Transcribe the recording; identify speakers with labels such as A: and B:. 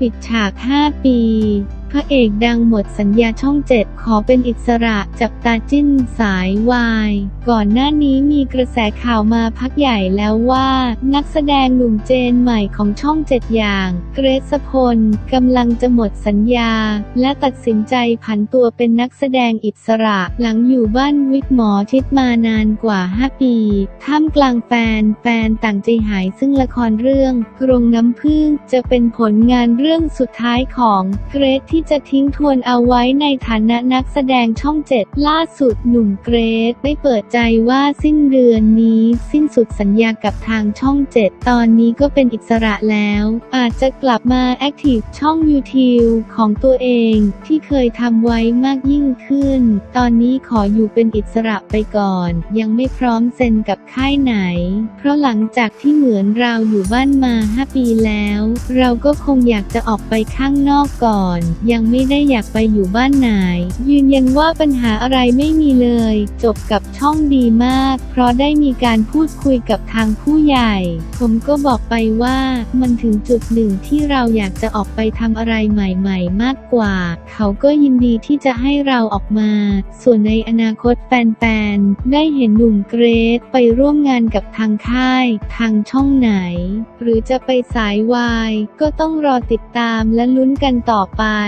A: ปิดฉาก 5 ปี พระเอกดังหมดสัญญาช่องเจ็ดขอเป็นอิสระจับตาจิ้นสายวาย ก่อนหน้านี้มีกระแสข่าวมาพักใหญ่แล้วว่า นักแสดงหนุ่มเจนใหม่ของช่องเจ็ดอย่าง เกรซพลกำลังจะหมดสัญญา และตัดสินใจผันตัวเป็นนักแสดงอิสระ หลังอยู่บ้านวิกหมอชิดมานานกว่า 5 ปี ท่ามกลางแฟนแฟนต่างใจหายซึ่งละครเรื่อง กรงน้ำพึ่งจะเป็นผลงานเรื่องสุดท้ายของเกรซที่ที่จะทิ้งทวนเอาไว้ในฐานะนักแสดงช่องเจ็ดล่าสุดหนุ่มเกรซได้เปิดใจว่าสิ้นเดือนนี้สิ้นสุดสัญญากับทางช่องเจ็ดตอนนี้ก็เป็นอิสระแล้ว อาจจะกลับมาแอคทีฟช่อง YouTube ของตัวเองที่เคยทำไว้มากยิ่งขึ้น ตอนนี้ขออยู่เป็นอิสระไปก่อน ยังไม่พร้อมเซ็นกับค่ายไหน เพราะหลังจากที่เหมือนเราอยู่บ้านมา 5 ปีแล้ว เราก็คงอยากจะออกไปข้างนอกก่อนยังไม่ได้อยากไปอยู่บ้านไหน ยืนยันว่าปัญหาอะไรไม่มีเลย จบกับช่องดีมาก เพราะได้มีการพูดคุยกับทางผู้ใหญ่ ผมก็บอกไปว่ามันถึงจุดหนึ่งที่เราอยากจะออกไปทำอะไรใหม่ ๆ มากกว่า เขาก็ยินดีที่จะให้เราออกมา ส่วนในอนาคตแฟนๆ ได้เห็นหนุ่มเกรซไปร่วมงานกับทางค่าย ทางช่องไหน หรือจะไปสายวาย ก็ต้องรอติดตามและลุ้นกันต่อไป